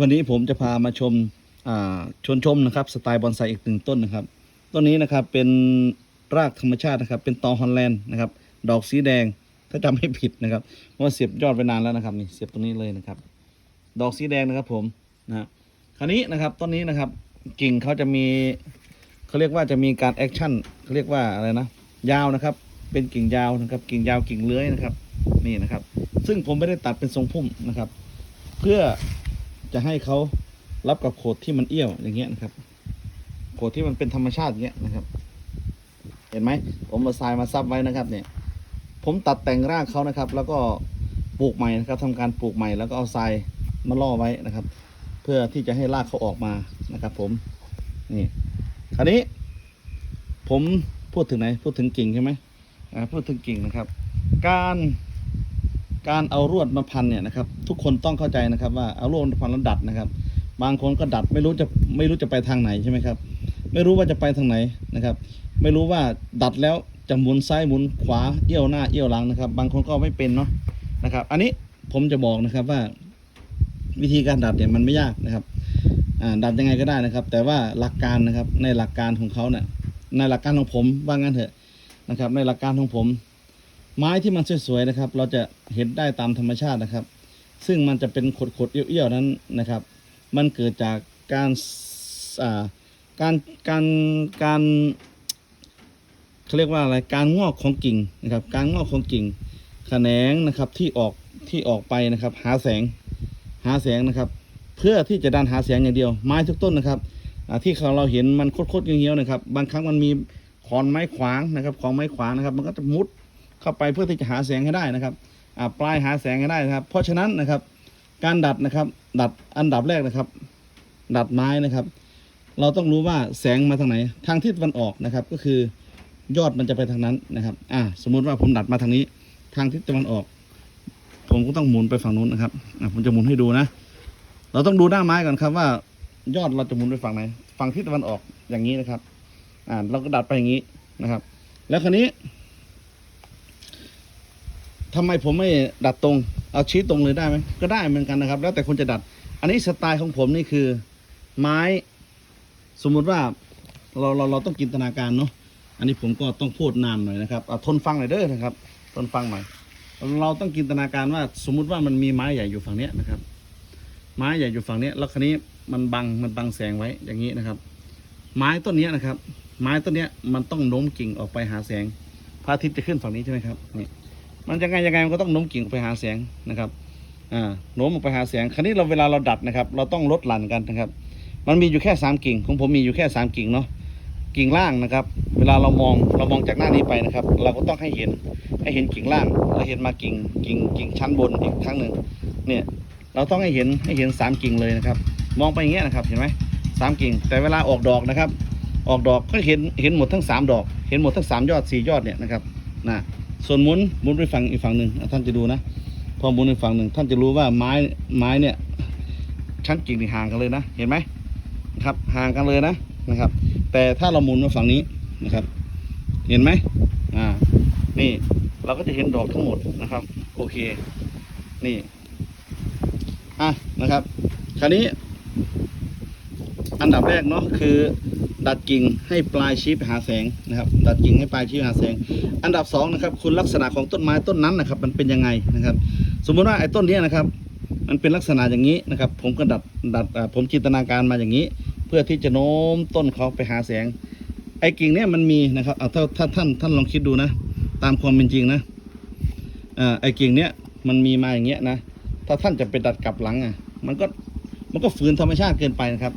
วันนี้ผมจะพามาชมอ่าชวนชมนะครับสไตล์บอนไซอีกหนึ่งต้นนะครับ ต้นนี้นะครับเป็นรากธรรมชาตินะครับ เป็นตอฮอลแลนด์นะครับ ดอกสีแดงถ้าจำไม่ผิดนะครับเพราะว่าเสียบยอดไปนานแล้วนะครับนี่เสียบตรงนี้เลยนะครับ ดอกสีแดงนะครับผมนะคราวนี้นะครับต้นนี้นะครับกิ่งเขาจะมีเขาเรียกว่าจะมีการแอคชั่นเขาเรียกว่าอะไรนะยาวนะครับ เป็นกิ่งยาวนะครับ กิ่งยาวกิ่งเลื้อยนะครับ นี่นะครับ ซึ่งผมไม่ได้ตัดเป็นทรงพุ่มนะครับ เพื่อ จะให้เขารับกับโขดที่มันเอี้ยวอย่างเงี้ยนะครับ โขดที่มันเป็นธรรมชาติอย่างเงี้ยนะครับ เห็นไหมผมเอาทรายมาซับไว้นะครับ เนี่ย ผมตัดแต่งรากเขานะครับ แล้วก็ปลูกใหม่นะครับทำการปลูกใหม่แล้วก็เอาทรายมาล่อไว้นะครับ เพื่อที่จะให้รากเขาออกมานะครับ ผมนี่คราวนี้ ผมพูดถึงไหนพูดถึงกิ่งใช่ไหมพูดถึงกิ่งนะครับ การ การเอารวดมาพันเนี่ยนะครับ ทุกคนต้องเข้าใจนะครับว่าเอารวดมาพันแล้วดัดนะครับ บางคนก็ดัดไม่รู้จะไม่รู้จะไปทางไหนใช่ไหมครับ ไม่รู้ว่าจะไปทางไหนนะครับ ไม่รู้ว่าดัดแล้วจะหมุนซ้ายหมุนขวาเอี้ยวหน้าเอี้ยวหลังนะครับ บางคนก็ไม่เป็นเนาะนะครับ อันนี้ผมจะบอกนะครับว่า วิธีการดัดเนี่ยมันไม่ยากนะครับดัดยังไงก็ได้นะครับ แต่ว่าหลักการนะครับในหลักการของเขาเนี่ยในหลักการของผมว่างั้นเถอะนะครับ ในหลักการของผม ไม้ที่มันสวยๆนะครับ เราจะเห็นได้ตามธรรมชาตินะครับ ซึ่งมันจะเป็นขดๆเอี้ยวๆนั้นนะครับ มันเกิดจากการการการการเขาเรียกว่าอะไรการงอกของกิ่งนะครับ การงอกของกิ่งแขนงนะครับที่ออกที่ออกไปนะครับ หาแสงหาแสงนะครับ เพื่อที่จะดันหาแสงอย่างเดียว ไม้ทุกต้นนะครับที่เขาเราเห็นมันโคตรๆเงี้ยวๆนะครับ บางครั้งมันมีขอนไม้ขวางนะครับ ของไม้ขวางนะครับ มันก็จะมุด เข้าไปเพื่อที่จะหาแสงให้ได้นะครับปลายหาแสงให้ได้นะครับ เพราะฉะนั้นนะครับ การดัดนะครับ ดัดอันดับแรกนะครับ ดัดไม้นะครับ เราต้องรู้ว่าแสงมาทางไหน ทางทิศตะวันออกนะครับ ก็คือยอดมันจะไปทางนั้นนะครับ อ่า สมมุติว่าผมดัดมาทางนี้ ทางทิศตะวันออก ผมก็ต้องหมุนไปฝั่งนู้นนะครับ อ่าผมจะหมุนให้ดูนะ เราต้องดูหน้าไม้ก่อนครับว่า ยอดเราจะหมุนไปฝั่งไหน ฝั่งทิศตะวันออกอย่างนี้นะครับ อ่า เราก็ดัดไปอย่างนี้นะครับ แล้วคราวนี้ ทำไมผมไม่ดัดตรง เอาชี้ตรงเลยได้ไหมก็ได้เหมือนกันนะครับ แล้วแต่คนจะดัด อันนี้สไตล์ของผมนี่คือ ไม้ สมมุติว่าเราเราเราต้องจินตนาการเนาะอันนี้ผมก็ต้องพูดนานหน่อยนะครับเอาทนฟังหน่อยเด้อนะครับทนฟังหน่อยเราต้องจินตนาการว่า สมมุติว่ามันมีไม้ใหญ่อยู่ฝั่งเนี้ยนะครับ ไม้ใหญ่อยู่ฝั่งเนี้ยแล้วคันนี้มันบังมันบังแสงไว้อย่างนี้นะครับ ไม้ต้นเนี้ยนะครับ ไม้ต้นเนี้ยมันต้องโน้มกิ่งออกไปหาแสงพระอาทิตย์จะขึ้นฝั่งนี้ใช่ไหมครับนี่ มันยังไงยังไงมันก็ต้องโน้มกิ่งไปหาแสงนะครับอ่าโน้มไปหาแสงคราวนี้เราเวลาเราดัดนะครับ เราต้องลดหลั่นกันนะครับ มันมีอยู่แค่สามกิ่งของผมมีอยู่แค่สามกิ่งเนาะกิ่งล่างนะครับ เวลาเรามองเรามองจากหน้านี้ไปนะครับ เราก็ต้องให้เห็นให้เห็นกิ่งล่างแล้วเห็นมากิ่งกิ่งกิ่งชั้นบนอีกครั้งหนึ่งเนี่ยเราต้องให้เห็นให้เห็นสามกิ่งเลยนะครับ มองไปอย่างเงี้ยนะครับเห็นไหมสามกิ่ง แต่เวลาออกดอกนะครับ ออกดอกก็เห็นเห็นหมดทั้งสามดอก เห็นหมดทั้งสามยอดสี่ยอดเนี่ยนะครับนะ ส่วนหมุนหมุนไปฝั่งอีกฝั่งหนึ่งท่านจะดูนะ พอหมุนอีกฝั่งหนึ่งท่านจะรู้ว่าไม้ไม้เนี่ยชั้นกิ่งห่างกันเลยนะเห็นไหมนะครับ ห่างกันเลยนะนะครับ แต่ถ้าเราหมุนมาฝั่งนี้นะครับ เห็นไหมอ่านี่เราก็จะเห็นดอกทั้งหมดนะครับ โอเค นี่อะนะครับ คราวนี้อันดับแรกเนาะคือ ดัดกิ่งให้ปลายชี้ไปหาแสงนะครับ ดัดกิ่งให้ปลายชี้ไปหาแสง อันดับสองนะครับคุณลักษณะของต้นไม้ต้นนั้นนะครับ มันเป็นยังไงนะครับ สมมติว่าไอ้ต้นนี้นะครับ มันเป็นลักษณะอย่างนี้นะครับ ผมก็ดัดดัดผมจินตนาการมาอย่างนี้ เพื่อที่จะโน้มต้นเขาไปหาแสง ไอ้กิ่งเนี้ยมันมีนะครับเอาถ้าถ้าท่านท่านลองคิดดูนะ ตามความเป็นจริงนะไอ้กิ่งเนี้ยมันมีมาอย่างเงี้ยนะถ้าท่านจะไปดัดกลับหลังอะ มันก็มันก็ฝืนธรรมชาติเกินไปนะครับ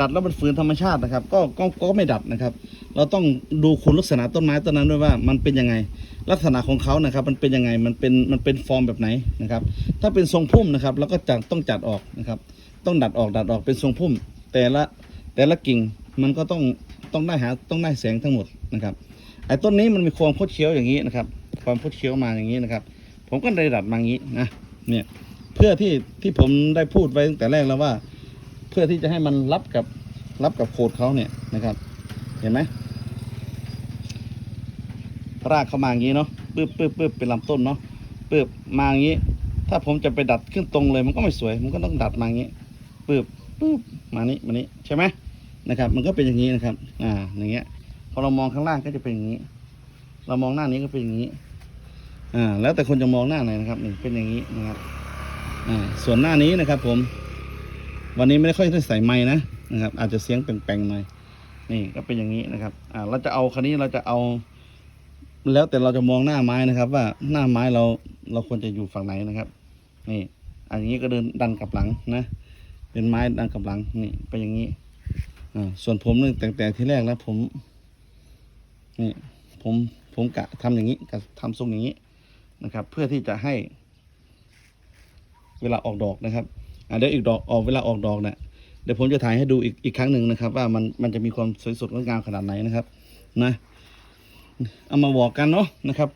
ดัดแล้วมันฝืนธรรมชาตินะครับ ก็ก็ก็ไม่ดัดนะครับ เราต้องดูคุณลักษณะต้นไม้ต้นนั้นด้วยว่ามันเป็นยังไง ลักษณะของเขานะครับ มันเป็นยังไงมันเป็นมันเป็นฟอร์มแบบไหนนะครับ ถ้าเป็นทรงพุ่มนะครับเราก็จัดต้องจัดออกนะครับ ต้องดัดออกดัดออกเป็นทรงพุ่ม แต่ละแต่ละกิ่งมันก็ต้องต้องได้หาต้องได้แสงทั้งหมดนะครับไอ้ต้นนี้มันมีความคดเคี้ยวอย่างนี้นะครับ ความคดเคี้ยวมาอย่างนี้นะครับ ผมก็เลยดัดมาอย่างนี้นะเนี่ยเพื่อที่ที่ผมได้พูดไว้ตั้งแต่แรกแล้วว่า เพื่อที่จะให้มันรับกับรับกับโคดเขาเนี่ยนะครับ เห็นไหมรากเข้ามาอย่างนี้เนาะปึ๊บปึ๊บปึ๊บเป็นลำต้นเนาะปึ๊บมาอย่างนี้ ถ้าผมจะไปดัดขึ้นตรงเลย มันก็ไม่สวย มันก็ต้องดัดมาอย่างนี้ปปึ๊บปึ๊บมานี้มานี้ใช่ไหมนะครับ มันก็เป็นอย่างนี้นะครับ อ่าอย่างเงี้ยพอเรามองข้างล่างก็จะเป็นอย่างนี้ เรามองหน้านี้ก็เป็นอย่างนี้อ่าแล้วแต่คนจะมองหน้าไหนนะครับนี่เป็นอย่างนี้นะครับอ่าส่วนหน้านี้นะครับผม วันนี้ไม่ได้ค่อยได้ใส่ไม้นะนะครับ อาจจะเสียงแป่งๆหน่อยนี่ก็เป็นอย่างนี้นะครับ อ่าเราจะเอาคันนี้เราจะเอา แล้วแต่เราจะมองหน้าไม้นะครับ ว่าหน้าไม้เราเราควรจะอยู่ฝั่งไหนนะครับ นี่อันนี้ก็เดินดันกลับหลังนะเป็นไม้ดันกลับหลังนี่เป็นอย่างนี้อ่าส่วนผมเนี่ยแต่แต่ที่แรกแล้วผมนี่ผมผมกะทำอย่างนี้กะทำทรงอย่างนี้นะครับ เพื่อที่จะให้ เวลาออกดอกนะครับ อ่าเดี๋ยวอีกดอกออกเวลาออกดอกเนี่ยเดี๋ยวผมจะถ่ายให้ดูอีกอีกครั้งหนึ่งนะครับ ว่ามันมันจะมีความสวยสดงดงามขนาดไหนนะครับ นะ เอามาบอกกันเนาะนะครับ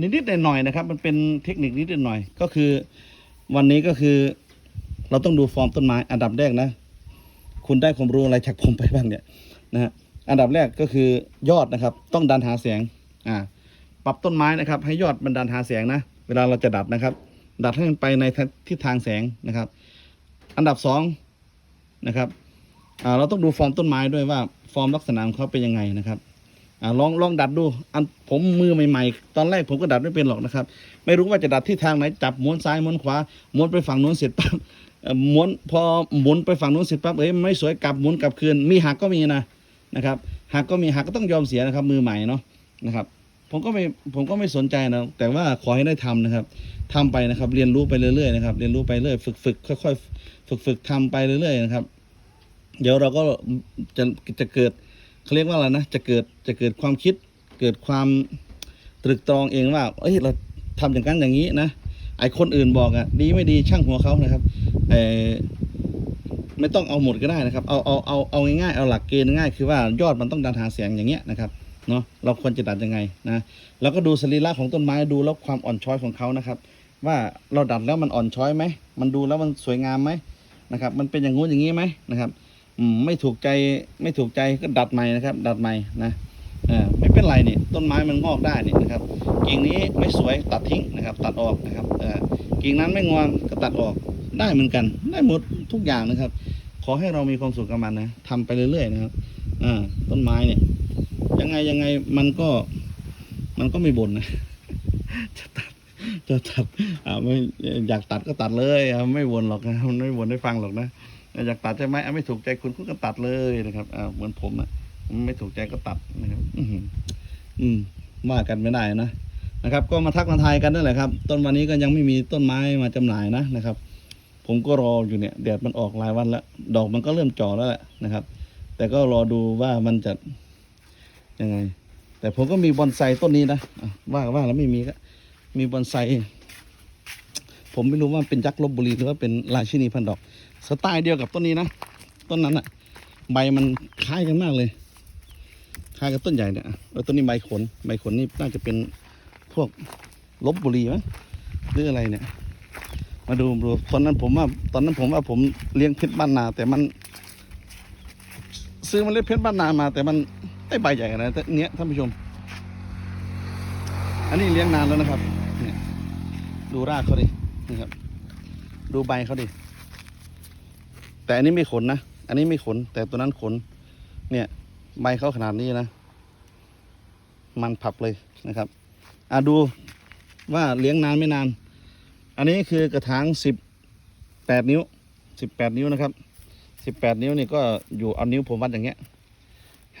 นิดๆหน่อยๆนะครับ มันเป็นเทคนิคนิดๆหน่อยๆก็คือ วันนี้ก็คือ เราต้องดูฟอร์มต้นไม้อันดับแรกนะ คุณได้ความรู้อะไรจากผมไปบ้างเนี่ยนะฮะอันดับแรกก็คือยอดนะครับ ต้องดันหาแสงอ่า ปรับต้นไม้นะครับ ให้ยอดมันดันหาแสงนะ เวลาเราจะดัดนะครับ ดัดให้มันไปในทิศทางแสงนะครับ อันดับสองนะครับเราต้องดูฟอร์มต้นไม้ด้วยว่าฟอร์มลักษณะของเขาเป็นยังไงนะครับอลองลองดัดดูอันผมมือใหม่ๆ ตอนแรกผมก็ดัดไม่เป็นหรอกนะครับ ไม่รู้ว่าจะดัดที่ทางไหนจับม้วนซ้ายม้วนขวาม้วนไปฝั่งนู้นเสร็จปั๊บม้วนพอหมุนไปฝั่งนู้นเสร็จปั๊บเอ้ยไม่สวยกลับหมุนกลับคืนมีหักก็มีนะนะครับหักก็มีหักก็ต้องยอมเสียนะครับ มือใหม่เนาะนะครับ ผมก็ไม่ผมก็ไม่สนใจนะแต่ว่าขอให้ได้ทำนะครับทำไปนะครับ เรียนรู้ไปเรื่อยๆนะครับเรียนรู้ไปเรื่อยฝึกฝึกค่อยๆฝึกฝึกทำไปเรื่อยๆนะครับ เดี๋ยวเราก็จะจะเกิดเขาเรียกว่าอะไรนะจะเกิดจะเกิดความคิด เกิดความตรึกตรองเองว่าเอ้ยเราทำอย่างนั้นอย่างนี้นะไอคนอื่นบอกอะ่ะดีไม่ดีช่างหัวเขานะครับเออไม่ต้องเอาหมดก็ได้นะครับ เอาเอาเอาเอาง่ายๆเอาหลักเกณฑ์ง่ายคือว่ายอดมันต้องดันหาเสียงอย่างเงี้ยนะครับ เนาะเราควรจะดัดยังไงนะแล้วก็ดูสรีระของต้นไม้ดูแล้วความอ่อนช้อยของเขานะครับ ว่าเราดัดแล้วมันอ่อนช้อยไหมมันดูแล้วมันสวยงามไหมนะครับ มันเป็นอย่างงู้นอย่างนี้ไหมนะครับอืมไม่ถูกใจไม่ถูกใจก็ดัดใหม่นะครับ ดัดใหม่นะไม่เป็นไรนี่ต้นไม้มันงอกได้นี่นะครับกิ่งนี้ไม่สวยตัดทิ้งนะครับ ตัดออกนะครับกิ่งนั้นไม่งวงก็ตัดออกได้เหมือนกัน ได้หมดทุกอย่างนะครับ ขอให้เรามีความสุขกับมันนะทำไปเรื่อยๆนะครับอ่าต้นไม้เนี่ย ไงยังไงมันก็มันก็ไม่บ่นนะ จะตัดจะตัดอ่าไม่อยากตัดก็ตัดเลยอะไม่บ่นหรอกนะไม่บ่นให้ฟังหรอกนะอยากตัดใช่ไหมอะไม่ถูกใจคุณคุณก็ตัดเลยนะครับอ่าเหมือนผมอะไม่ถูกใจก็ตัดนะครับ อืมว่ากันไม่ได้นะนะครับ ก็มาทักมาทายกันนั่นแหละครับ ต้นวันนี้ก็ยังไม่มีต้นไม้มาจำหน่ายนะนะครับ ผมก็รออยู่เนี่ยแดดมันออกหลายวันแล้ว ดอกมันก็เริ่มจ่อแล้วแหละนะครับ แต่ก็รอดูว่ามันจะ ยังไง แต่ผมก็มีบอนไซต้นนี้นะว่าว่าแล้วไม่มีก็มีบอนไซผมไม่รู้ว่าเป็นยักษ์ลบบุรีหรือว่าเป็นราชินีพันดอก สไตล์เดียวกับต้นนี้นะ ต้นนั้นอะใบมันคล้ายกันมากเลย คล้ายกับต้นใหญ่เนี่ยแล้วต้นนี้ใบขน ใบขนนี่น่าจะเป็นพวกลบบุรีมั้งหรืออะไรเนี่ย มาดูดูตอนนั้นผมว่าตอนนั้นผมว่าผมเลี้ยงเพชรบ้านนา แต่มัน ซื้อเมาเล็ดเพชรบ้านนามา แต่มัน ได้ใบใหญ่ขนาดนี้เนี้ยท่านผู้ชม อันนี้เลี้ยงนานแล้วนะครับเนี่ยดูรากเขาดินะครับ ดูใบเขาดิ แต่อันนี้ไม่ขนนะ อันนี้ไม่ขน แต่ตัวนั้นขน เนี่ยใบเขาขนาดนี้นะ มันผับเลยนะครับ อะดูว่าเลี้ยงนานไม่นาน อันนี้คือกระถางสิบแปดนิ้วสิบแปดนิ้วนะครับสิบแปดนิ้วนี่ก็อยู่เอานิ้วผมวัดอย่างเงี้ย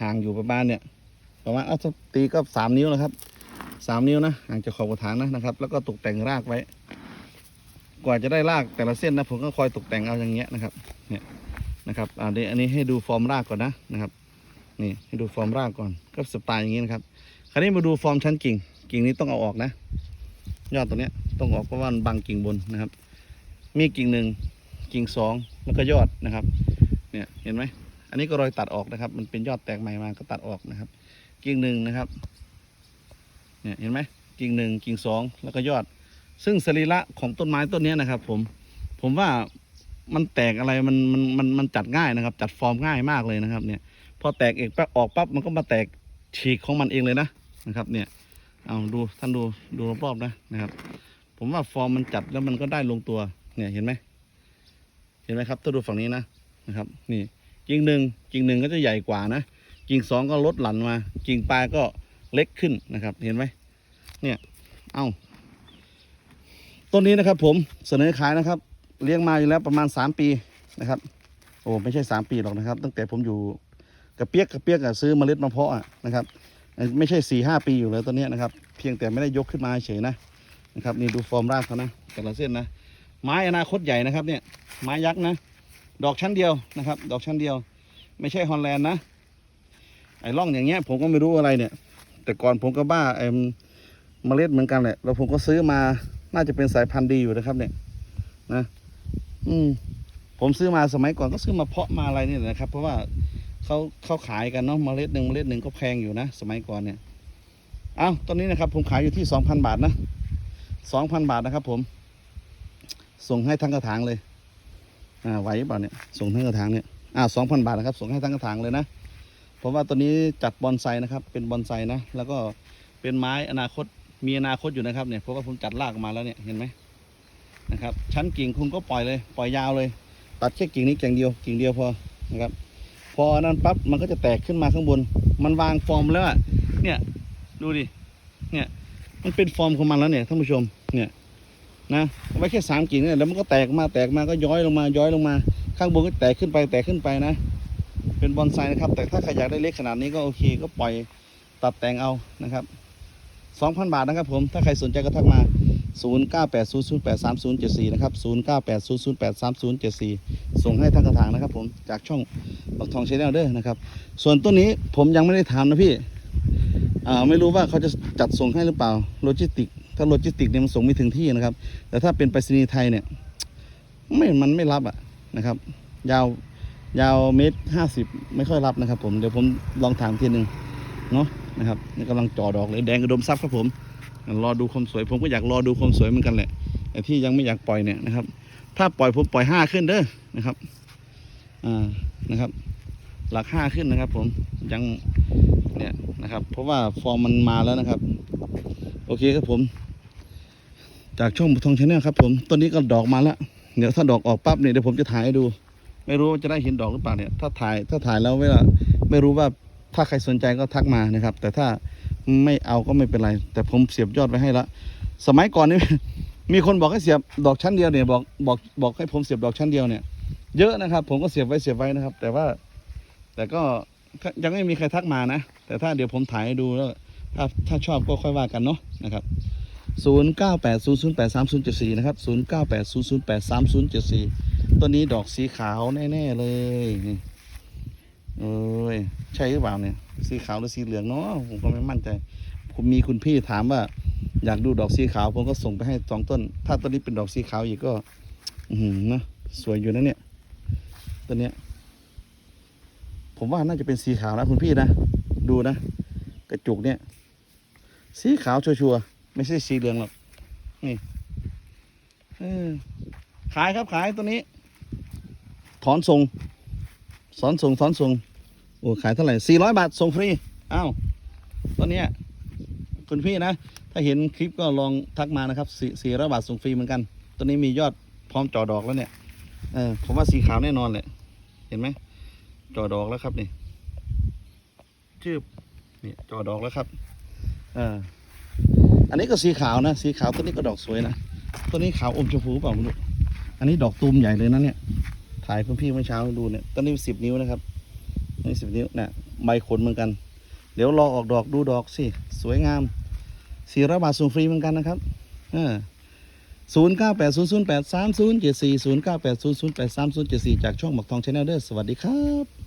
ห่างอยู่ประมาณเนี่ย ประมาณเอาถ้าตีก็สามนิ้วนะครับสามนิ้วนะห่างจากขอบกระถางนะนะครับ แล้วก็ตกแต่งรากไว้ กว่าจะได้รากแต่ละเส้นนะผมก็คอยตกแต่งเอาอย่างเงี้ยนะครับ เนี่ยนะครับอ่าเดี๋ยวอันนี้ให้ดูฟอร์มรากก่อนนะนะครับ นี่ให้ดูฟอร์มรากก่อนก็สไตล์อย่างงี้นะครับ คราวนี้มาดูฟอร์มชั้นกิ่ง กิ่งนี้ต้องเอาออกนะ ยอดตัวเนี้ยต้องออกเพราะว่ามันบังกิ่งบนนะครับ มีกิ่งหนึ่งกิ่งสองแล้วก็ยอดนะครับ เนี่ยเห็นไหม อันนี้ก็รอยตัดออกนะครับ มันเป็นยอดแตกใหม่มาก็ตัดออกนะครับ กิ่งหนึ่งนะครับ เนี่ยเห็นไหมกิ่งหนึ่งกิ่งสองแล้วก็ยอด ซึ่งสรีระของต้นไม้ต้นนี้นะครับ ผม ผมว่ามันแตกอะไรมันมันมันมันจัดง่ายนะครับ จัดฟอร์มง่ายมากเลยนะครับ เนี่ย พอแตกเอกปั๊บออกปั๊บมันก็มาแตกฉีกของมันเองเลยนะนะครับ เนี่ย เอาดูท่านดูดูรอบๆนะนะครับ ผมว่าฟอร์มมันจัดแล้วมันก็ได้ลงตัว เนี่ยเห็นไหมเห็นไหมครับถ้าดูฝั่งนี้นะนะครับ นี่ กิ่งหนึ่งกิ่งหนึ่งก็จะใหญ่กว่านะ กิ่งสองก็ลดหลั่นมา กิ่งปลายก็เล็กขึ้นนะครับ เห็นไหมเนี่ยเอาต้นนี้นะครับ ผมเสนอขายนะครับ เลี้ยงมาอยู่แล้วประมาณ3ปีนะครับ โอ้ไม่ใช่3ปีหรอกนะครับ ตั้งแต่ผมอยู่กระเปียกกระเปียกอะซื้อเมล็ดมาเพาะอะนะครับไม่ใช่4ี่หปีอยู่เลยต้นนี้นะครับ เพียงแต่ไม่ได้ยกขึ้นมาเฉยนะนะครับ นี่ดูฟอร์มรากเขานะแต่ละเส้นนะไม้อนาคตใหญ่นะครับ เนี่ยไม้ยักษ์นะ ดอกชั้นเดียวนะครับ ดอกชั้นเดียว ไม่ใช่ฮอลแลนด์นะไอ้ร่องอย่างเงี้ย ผมก็ไม่รู้อะไรเนี่ย แต่ก่อนผมก็บ้าไอ้เมล็ดเหมือนกันแหละแล้วผมก็ซื้อมาน่าจะเป็นสายพันธุ์ดีอยู่นะครับ เนี่ยนะ อืม ผมซื้อมาสมัยก่อนก็ซื้อมาเพาะมาอะไรนี่แหละนะครับ เพราะว่าเขาเขาขายกันเนาะเมล็ดหนึ่งเมล็ดหนึ่งก็แพงอยู่นะสมัยก่อนเนี่ยเอาตอนนี้นะครับ ผมขายอยู่ที่สองพันบาทนะสองพันบาทนะครับ ผม ส่งให้ทั้งกระถางเลย อ่าไหวเปล่าเนี่ยส่งทั้งกระถางเนี่ยอ่าสองพันบาทนะครับ ส่งให้ทั้งกระถางเลยนะเพราะว่าตัวนี้จัดบอนไซนะครับ เป็นบอนไซนะ แล้วก็เป็นไม้อนาคตมีอนาคตอยู่นะครับเนี่ยเพราะว่าผมจัดรากมาแล้วเนี่ยเห็นไหมนะครับ ชั้นกิ่งคุณก็ปล่อยเลย ปล่อยยาวเลย ตัดแค่กิ่งนี้กิ่งเดียวกิ่งเดียวพอนะครับ พอนั้นปั๊บมันก็จะแตกขึ้นมาข้างบน มันวางฟอร์มแล้วอะเนี่ยดูดิเนี่ยมันเป็นฟอร์มของมันแล้วเนี่ยท่านผู้ชมเนี่ย นะไว้แค่สามกิ่งเนี่ยแล้วมันก็แตกมาแตกมาก็ย้อยลงมาย้อยลงมา ข้างบนก็แตกขึ้นไปแตกขึ้นไปนะ เป็นบอนไซนะครับ แต่ถ้าใครอยากได้เล็กขนาดนี้ก็โอเค ก็ปล่อยตัดแต่งเอานะครับสองพันบาทนะครับผมถ้าใครสนใจก็ทักมา 0 9 8 0 0 8 3 0 7 4 นะครับ 0 9 8 0 0 8 3 0 7 4 ส่งให้ทางกระถางนะครับ ผมจากช่องบักทองชแนลเด้อนะครับ ส่วนต้นนี้ผมยังไม่ได้ถามนะพี่ไม่รู้ว่าเขาจะจัดส่งให้หรือเปล่าโลจิสติก ถ้าโลจิสติกเนี่ยมันส่งไม่ถึงที่นะครับ แต่ถ้าเป็นไปรษณีย์ไทยเนี่ยไม่มันไม่รับอะนะครับ ยาวยาวเมตรห้าสิบไม่ค่อยรับนะครับ ผมเดี๋ยวผมลองถามทีหนึ่งเนาะนะครับนี่กำลังจ่อดอกเลยแดงกระดมซับครับผมรอดูความสวย ผมก็อยากรอดูความสวยเหมือนกันแหละแต่ที่ยังไม่อยากปล่อยเนี่ยนะครับ ถ้าปล่อยผมปล่อยห้าขึ้นเด้อนะครับอ่านะครับ หลักห้าขึ้นนะครับ ผมยังเนี่ยนะครับ เพราะว่าฟอร์มมันมาแล้วนะครับ โอเคครับผม จากช่องบุทองชาแนลครับผมต้นนี้ก็ดอกมาแล้วเดี๋ยวถ้าดอกออกปั๊บเนี่ยเดี๋ยวผมจะถ่ายให้ดู ไม่รู้ว่าจะได้เห็นดอกหรือเปล่าเนี่ย ถ้าถ่ายถ้าถ่ายแล้วเวลาไม่รู้ว่าถ้าใครสนใจก็ทักมานะครับ แต่ถ้าไม่เอาก็ไม่เป็นไร แต่ผมเสียบยอดไว้ให้ละสมัยก่อนนี่มีคนบอกให้เสียบดอกชั้นเดียวเนี่ยบอกบอกบอกให้ผมเสียบดอกชั้นเดียวเนี่ย เยอะนะครับ ผมก็เสียบไว้เสียบไว้นะครับ แต่ว่า แต่ก็ยังไม่มีใครทักมานะ แต่ถ้าเดี๋ยวผมถ่ายให้ดูแล้วถ้าถ้าชอบก็ค่อยว่ากันเนาะนะครับ 0 9 8 0 0 8 3 0 7 4 นะครับ 0 9 8 0 0 8 3 0 7 4 ตัวนี้ดอกสีขาวแน่ ๆ เลยนี่เอ้ยใช่หรือเปล่าเนี่ย สีขาวหรือสีเหลืองเนาะผมก็ไม่มั่นใจ ผมมีคุณพี่ถามว่า อยากดูดอกสีขาว ผมก็ส่งไปให้สองต้น ถ้าต้นนี้เป็นดอกสีขาวอีกก็ อือหือนะสวยอยู่นะเนี่ยต้นเนี้ย ผมว่าน่าจะเป็นสีขาวนะคุณพี่นะ ดูนะ กระจุกเนี่ย สีขาวชัวร์ๆ ไม่ใช่สีเหลืองหรอก นี่เออขายครับขายตัวนี้ ถอนส่งสอนส่งถอนส่งโอ้ขายเท่าไหร่สี่ร้อยบาทส่งฟรีอ้าวตัวเนี้ยคุณพี่นะ ถ้าเห็นคลิปก็ลองทักมานะครับสี่ร้อยบาทส่งฟรีเหมือนกัน ตัวนี้มียอดพร้อมจอดอกแล้วเนี่ยเออผมว่าสีขาวแน่นอนแหละเห็นไหมจอดอกแล้วครับนี่ชืบนี่จอดอกแล้วครับเออ อันนี้ก็สีขาวนะ สีขาวตัวนี้ก็ดอกสวยนะ ตัวนี้ขาวอมชมพูเปล่าไม่รู้อันนี้ดอกตูมใหญ่เลยนะเนี่ย ถ่ายคุณพี่เมื่อเช้าดูเนี่ยต้นนี้สิบนิ้วนะครับนี่สิบนิ้วเนี่ยใบขนเหมือนกัน เดี๋ยวรอออกดอกดูดอกสิ สวยงามสี่ร้อยบาทส่งฟรีเหมือนกันนะครับเออศูนย์เก้าแปดศูนย์ศูนย์แปดสามศูนย์เจ็ดสี่ศูนย์เก้าแปดศูนย์ศูนย์แปดสามศูนย์เจ็ดสี่จากช่องหมักทองชาแนลเด้อสวัสดีครับ